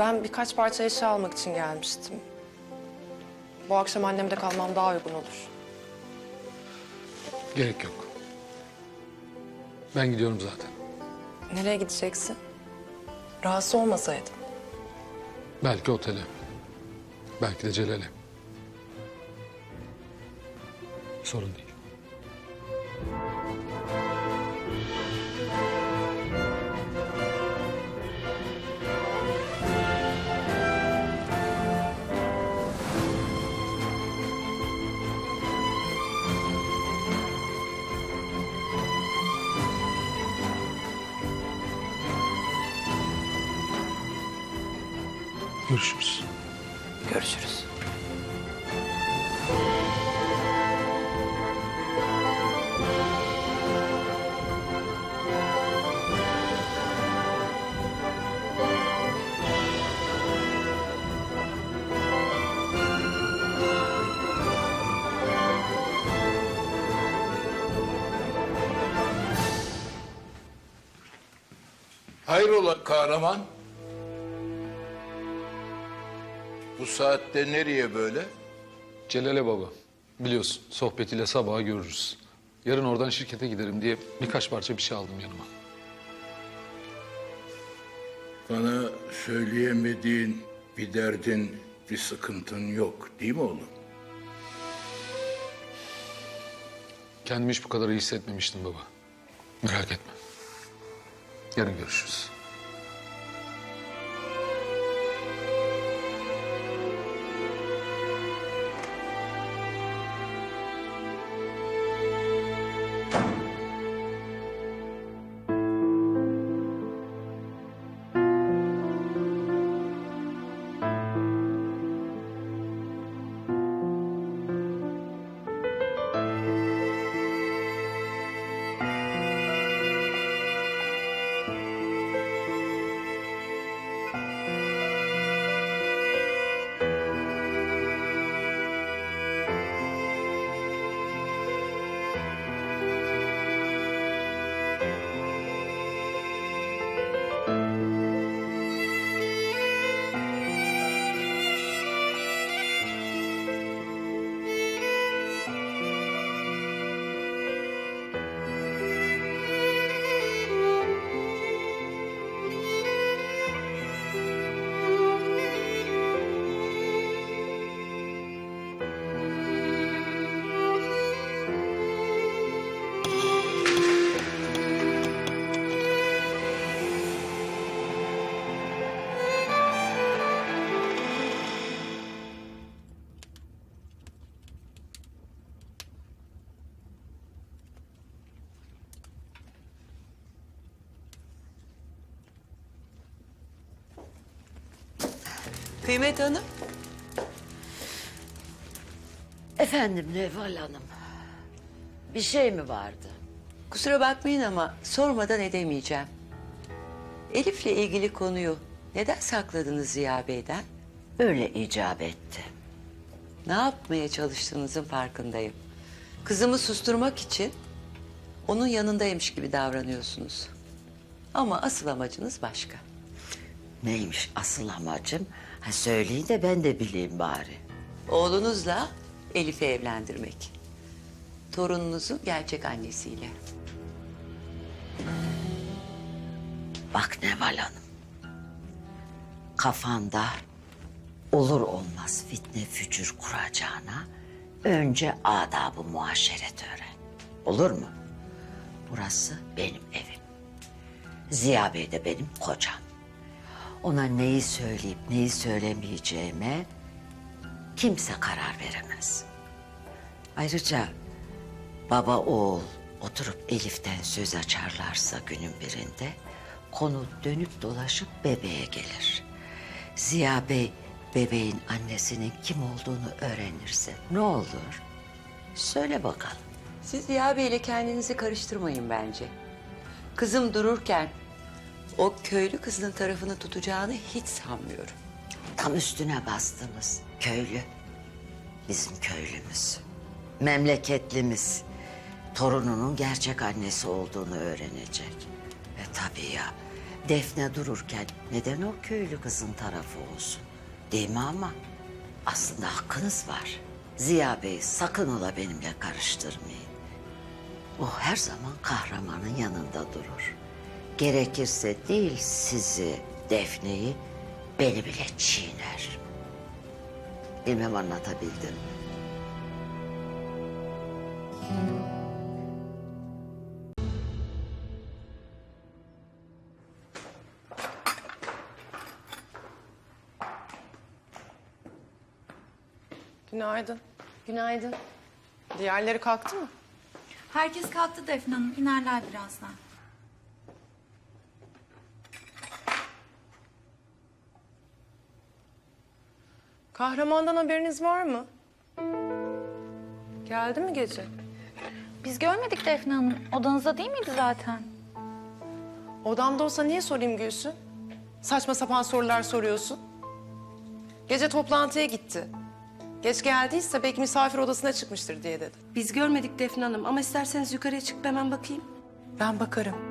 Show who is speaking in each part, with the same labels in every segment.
Speaker 1: Ben birkaç parça eşya almak için gelmiştim. Bu akşam annemde kalmam daha uygun olur.
Speaker 2: Gerek yok. Ben gidiyorum zaten.
Speaker 1: Nereye gideceksin? Rahatsız olmasaydım.
Speaker 2: Belki otele. Belki de Celal'e. Sorun değil. Görüşürüz.
Speaker 1: Görüşürüz.
Speaker 3: Hayrola kahraman? Bu saatte nereye böyle?
Speaker 2: Celal'e baba. Biliyorsun sohbetiyle sabaha görürüz. Yarın oradan şirkete giderim diye birkaç parça bir şey aldım yanıma.
Speaker 3: Bana söyleyemediğin bir derdin, bir sıkıntın yok değil mi oğlum?
Speaker 2: Kendimi hiç bu kadar iyi hissetmemiştim baba. Merak etme. Yarın görüşürüz.
Speaker 4: Kıymet Hanım,
Speaker 5: Efendim Neval Hanım. Bir şey mi vardı?
Speaker 4: kusura bakmayın ama sormadan edemeyeceğim. Elif'le ilgili konuyu neden sakladınız Ziya Bey'den?
Speaker 5: Öyle icap etti.
Speaker 4: Ne yapmaya çalıştığınızın farkındayım. Kızımı susturmak için onun yanındaymış gibi davranıyorsunuz. Ama asıl amacınız başka.
Speaker 5: Neymiş asıl amacım? Ha söyleyin de ben de bileyim bari.
Speaker 4: Oğlunuzla Elif'i evlendirmek. Torununuzun gerçek annesiyle.
Speaker 5: Bak Neval Hanım. Kafanda olur olmaz fitne fücür kuracağına önce adabı muaşeret öğren. Olur mu? Burası benim evim. Ziya Bey de benim kocam. Ona neyi söyleyip neyi söylemeyeceğime kimse karar veremez. Ayrıca baba oğul oturup Elif'ten söz açarlarsa günün birinde konu dönüp dolaşıp bebeğe gelir. Ziya Bey bebeğin annesinin kim olduğunu öğrenirse ne olur? Söyle bakalım.
Speaker 4: Siz Ziya Bey'le kendinizi karıştırmayın bence. Kızım dururken o köylü kızın tarafını tutacağını hiç sanmıyorum.
Speaker 5: Tam üstüne bastınız. Köylü. Bizim köylümüz. Memleketlimiz. Torununun gerçek annesi olduğunu öğrenecek. E tabii ya. Defne dururken neden o köylü kızın tarafı olsun? Değil mi ama? Aslında hakkınız var. Ziya Bey sakın ola benimle karıştırmayın. O her zaman kahramanın yanında durur. Gerekirse değil sizi, Defne'yi, beni bile çiğner. Bilmem anlatabildim mi?
Speaker 1: Günaydın.
Speaker 6: Günaydın.
Speaker 1: Diğerleri kalktı mı?
Speaker 7: Herkes kalktı Defne Hanım. İnerler birazdan.
Speaker 1: Kahramandan haberiniz var mı? Geldi mi gece?
Speaker 7: Biz görmedik Defne Hanım. Odanızda değil miydi zaten?
Speaker 1: Odamda olsa niye sorayım Gülsün? Saçma sapan sorular soruyorsun. Gece toplantıya gitti. Geç geldiyse belki misafir odasına çıkmıştır diye dedim.
Speaker 6: Biz görmedik Defne Hanım ama isterseniz yukarıya çıkıp hemen bakayım.
Speaker 1: Ben bakarım.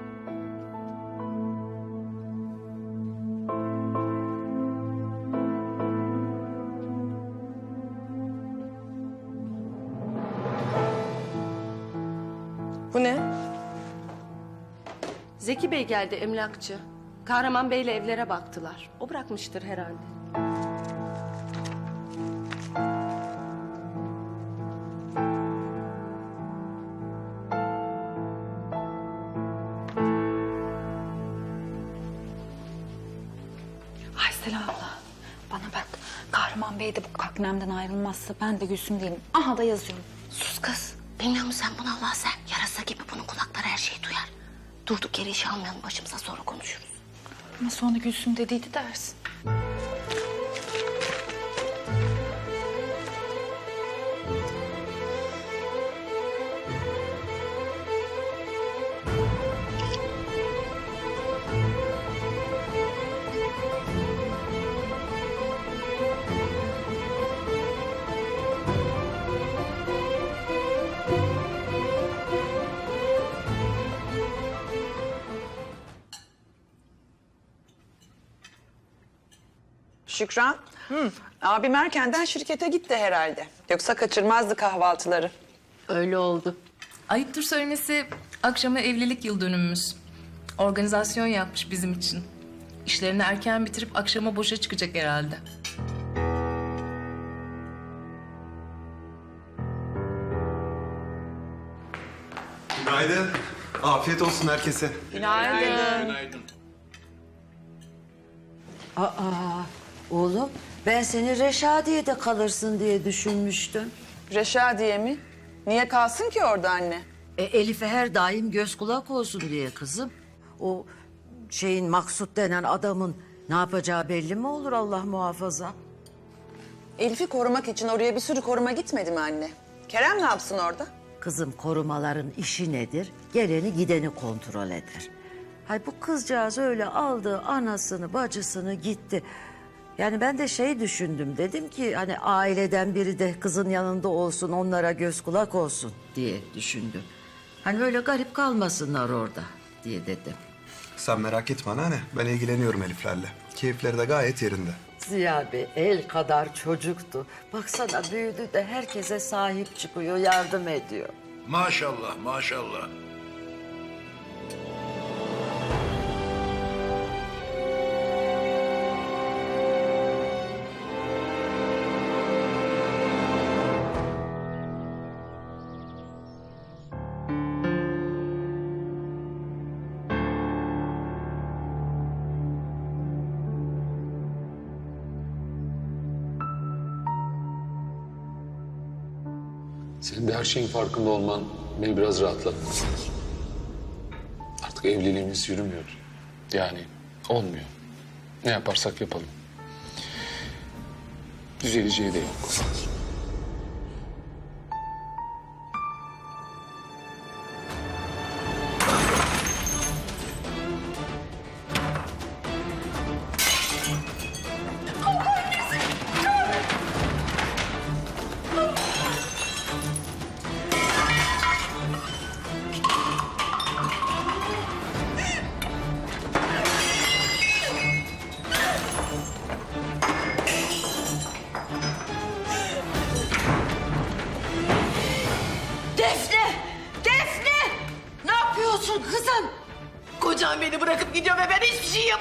Speaker 6: Bey geldi emlakçı. Kahraman Bey'le evlere baktılar. O bırakmıştır herhalde.
Speaker 7: Aysel abla. Bana bak. Kahraman Bey de bu kaknemden ayrılmazsa ben de Gülsüm değilim. Aha da yazıyorum.
Speaker 8: Sus kız. Bilmiyor musun sen bunu Allah sen? Yarasa gibi bunun kulakları her şeyi duyar. Durduk yere iş almayalım başımıza sonra konuşuruz.
Speaker 7: Ama sonra Gülsüm dediydi dersin.
Speaker 9: Şükran. Abim erkenden şirkete gitti herhalde. Yoksa kaçırmazdı kahvaltıları.
Speaker 6: Öyle oldu.
Speaker 10: Ayıptır söylemesi akşama evlilik yıl dönümümüz. Organizasyon yapmış bizim için. İşlerini erken bitirip akşama boşa çıkacak herhalde.
Speaker 11: Günaydın. Afiyet olsun herkese.
Speaker 5: Aa, oğlum ben seni Reşadiye'de kalırsın diye düşünmüştüm.
Speaker 9: Reşadiye mi? Niye kalsın ki orada anne?
Speaker 5: E, Elif'e her daim göz kulak olsun diye kızım. O şeyin Maksut denen adamın ne yapacağı belli mi olur Allah muhafaza?
Speaker 9: Elif'i korumak için oraya bir sürü koruma gitmedi mi anne? Kerem ne yapsın orada?
Speaker 5: Kızım korumaların işi nedir? Geleni gideni kontrol eder. Hay bu kızcağız öyle aldı anasını bacısını gitti. Yani ben de şey düşündüm dedim ki hani aileden biri de kızın yanında olsun onlara göz kulak olsun diye düşündüm. Hani böyle garip kalmasınlar orada diye dedim.
Speaker 11: Sen merak etme anneanne. Ben ilgileniyorum Eliflerle. Keyifleri de gayet yerinde.
Speaker 5: Ziya Bey el kadar çocuktu. Baksana büyüdü de herkese sahip çıkıyor, yardım ediyor.
Speaker 3: Maşallah maşallah.
Speaker 2: Her şeyin farkında olman beni biraz rahatlattı. Artık evliliğimiz yürümüyor. Yani olmuyor. Ne yaparsak yapalım. Düzeleceği de yok.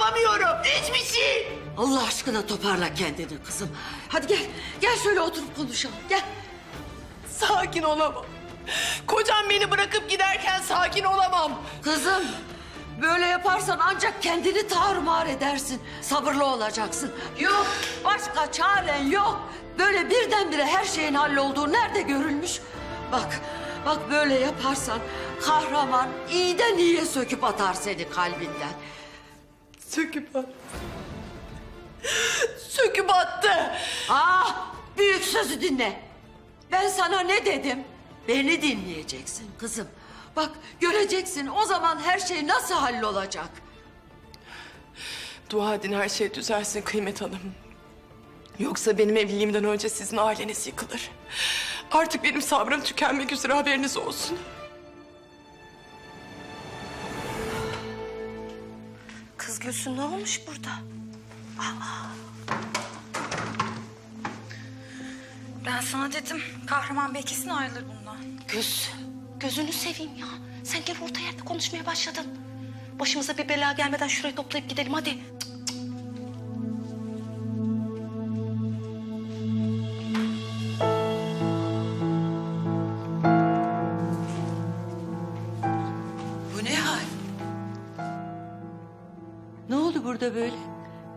Speaker 1: Yapamıyorum. Hiçbir şey.
Speaker 5: Allah aşkına toparla kendini kızım. Hadi gel, gel şöyle oturup konuşalım. Gel.
Speaker 1: Sakin olamam. Kocam beni bırakıp giderken sakin olamam.
Speaker 5: Kızım, böyle yaparsan ancak kendini tarumar edersin. Sabırlı olacaksın. Yok, başka çaren yok. Böyle birdenbire her şeyin hallolduğu nerede görülmüş? Bak, bak böyle yaparsan kahraman iyiden iyiye söküp atar seni kalbinden.
Speaker 1: Söküp attı. Söküp attı.
Speaker 5: Ah, büyük sözü dinle. Ben sana ne dedim? Beni dinleyeceksin kızım. Bak göreceksin o zaman her şey nasıl hallolacak.
Speaker 1: Dua edin her şey düzelsin Kıymet Hanım. Yoksa benim evliliğimden önce sizin aileniz yıkılır. Artık benim sabrım tükenmek üzere haberiniz olsun.
Speaker 8: Kız Gülsün ne olmuş burada?
Speaker 7: Ben sana dedim Kahraman Bey kesin ayrılır bundan.
Speaker 8: Göz, gözünü seveyim ya. Sen gel orta yerde konuşmaya başladın. Başımıza bir bela gelmeden şurayı toplayıp gidelim hadi.
Speaker 4: Bu oldu burada böyle?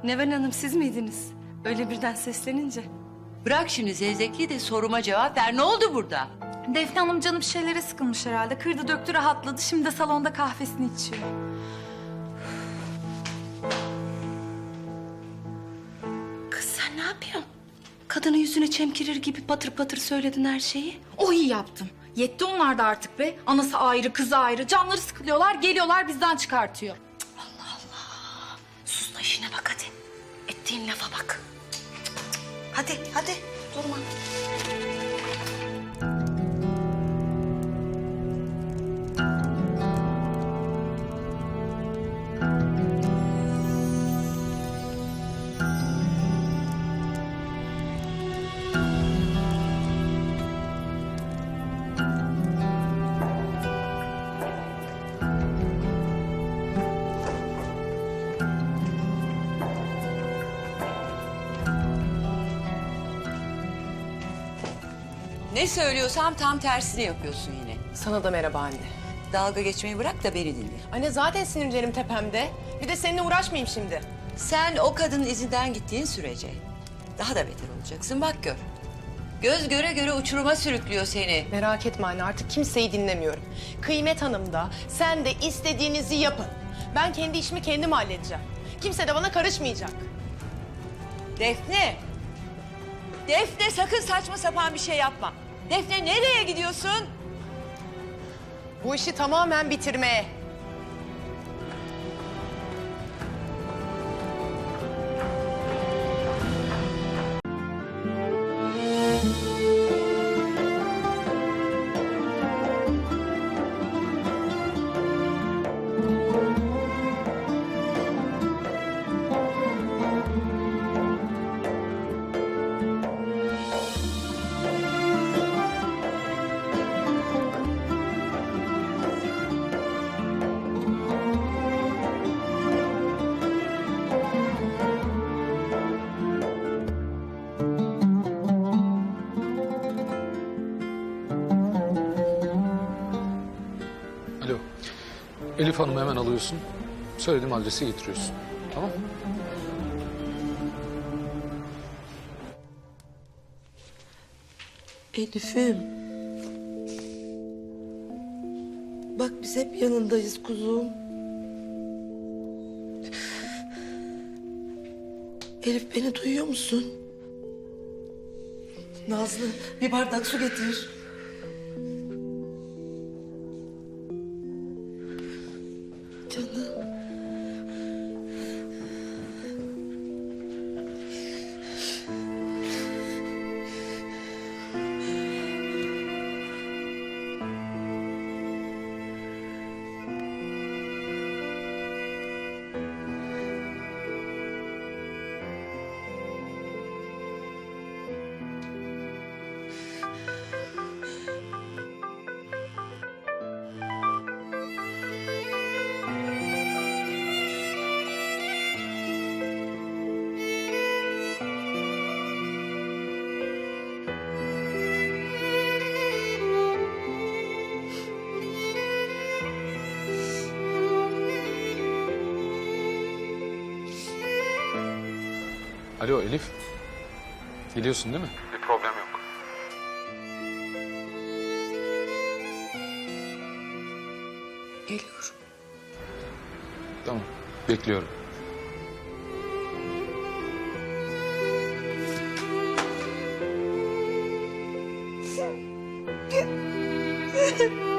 Speaker 6: Neven Hanım siz miydiniz? Öyle birden seslenince.
Speaker 4: Bırak şimdi zevzekliği de soruma cevap ver. Ne oldu burada?
Speaker 7: Defne Hanım canı bir şeylere sıkılmış herhalde. Kırdı döktü rahatladı. Şimdi de salonda kahvesini içiyor.
Speaker 8: Kız sen ne yapıyorsun? Kadının yüzüne çemkirir gibi patır patır söyledin her şeyi.
Speaker 7: O iyi yaptım. Yetti onlar da artık be. Anası ayrı, kızı ayrı. Canları sıkılıyorlar, geliyorlar bizden çıkartıyor.
Speaker 8: Lafa bak. Hadi hadi durma.
Speaker 4: Ne söylüyorsam tam tersini yapıyorsun yine.
Speaker 1: Sana da merhaba anne.
Speaker 4: Dalga geçmeyi bırak da beni dinle.
Speaker 1: Anne zaten sinirlerim tepemde. Bir de seninle uğraşmayayım şimdi.
Speaker 4: Sen o kadının izinden gittiğin sürece daha da beter olacaksın. Bak gör. Göz göre göre uçuruma sürüklüyor seni.
Speaker 1: Merak etme anne artık kimseyi dinlemiyorum. Kıymet Hanım da sen de istediğinizi yapın. Ben kendi işimi kendim halledeceğim. Kimse de bana karışmayacak.
Speaker 4: Defne! Defne sakın saçma sapan bir şey yapma. Defne nereye gidiyorsun?
Speaker 1: Bu işi tamamen bitirmeye.
Speaker 2: Elif Hanım hemen alıyorsun. Söylediğim adresi getiriyorsun. Tamam mı?
Speaker 12: Elif'im. Bak biz hep yanındayız kuzum. Elif beni duyuyor musun? Nazlı bir bardak su getir.
Speaker 2: Alo Elif. Geliyorsun değil mi? Bir problem yok.
Speaker 1: Geliyorum.
Speaker 2: Tamam. Bekliyorum.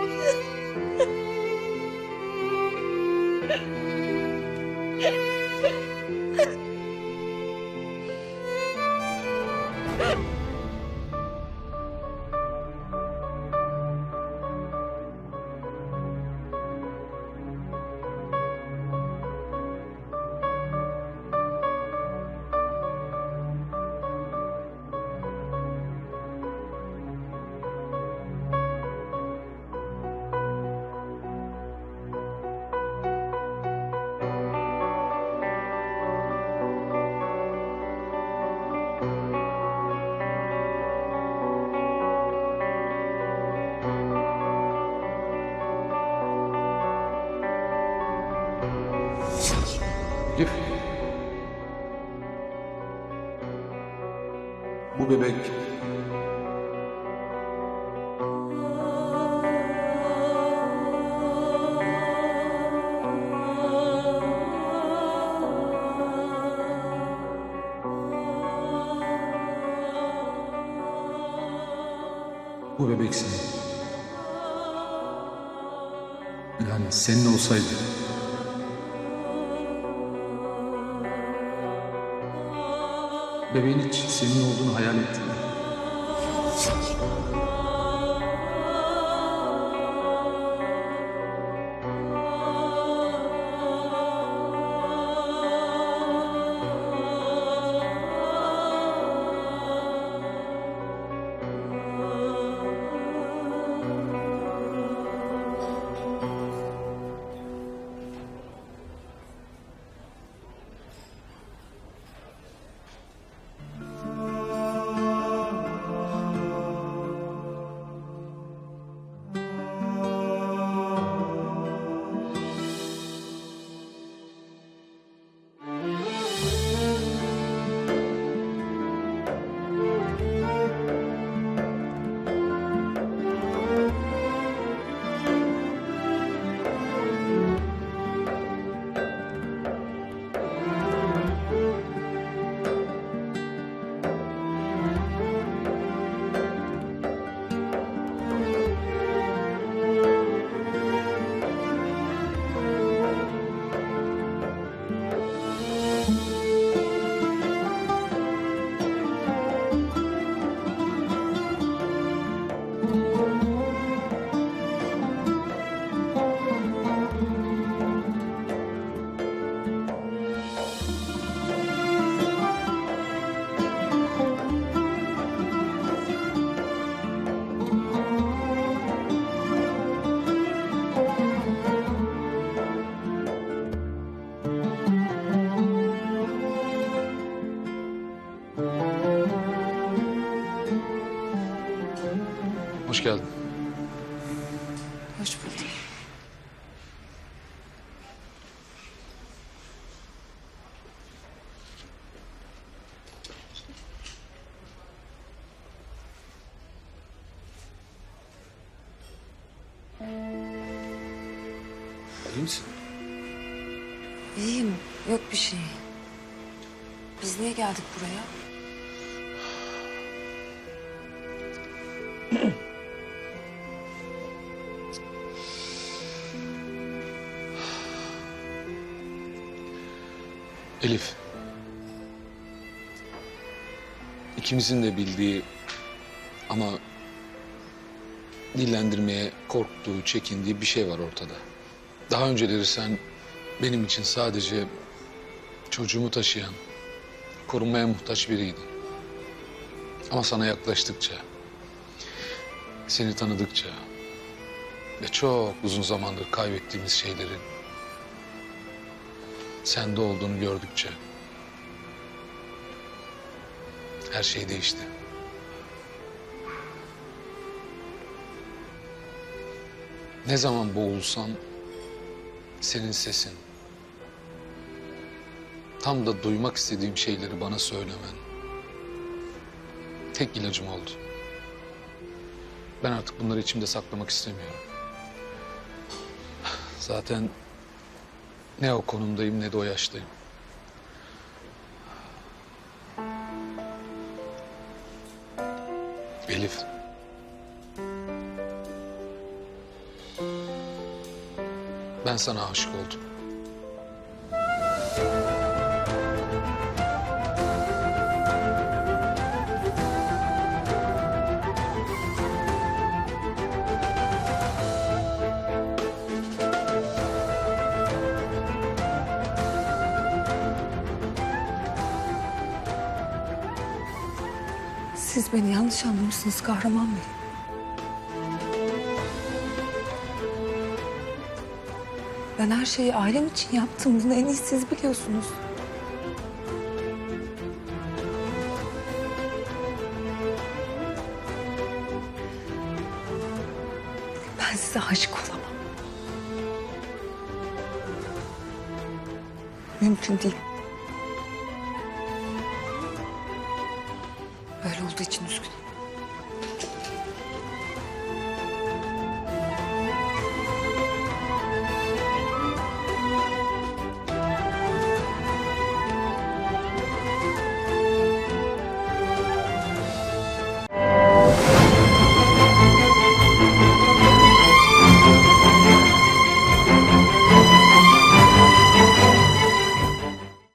Speaker 2: Elif. Bu bebek Bu bebek senin. Yani senin olsaydı Bebeğin hiç senin olduğunu hayal ettin İyi misin?
Speaker 12: İyiyim. Yok bir şey. Biz niye geldik buraya?
Speaker 2: Elif. İkimizin de bildiği ama dillendirmeye korktuğu, çekindiği bir şey var ortada. Daha önceleri sen benim için sadece çocuğumu taşıyan, korunmaya muhtaç biriydin. Ama sana yaklaştıkça, seni tanıdıkça ve çok uzun zamandır kaybettiğimiz şeylerin sende olduğunu gördükçe her şey değişti. Ne zaman boğulsam senin sesin, tam da duymak istediğim şeyleri bana söylemen tek ilacım oldu. Ben artık bunları içimde saklamak istemiyorum. Zaten ne o konumdayım ne de o yaştayım. Elif. Ben sana aşık oldum.
Speaker 13: Siz beni yanlış anlamışsınız Kahraman Bey. Ben her şeyi ailem için yaptım. Bunu en iyi siz biliyorsunuz. Ben size aşık olamam. Mümkün değil. Böyle olduğu için üzgünüm.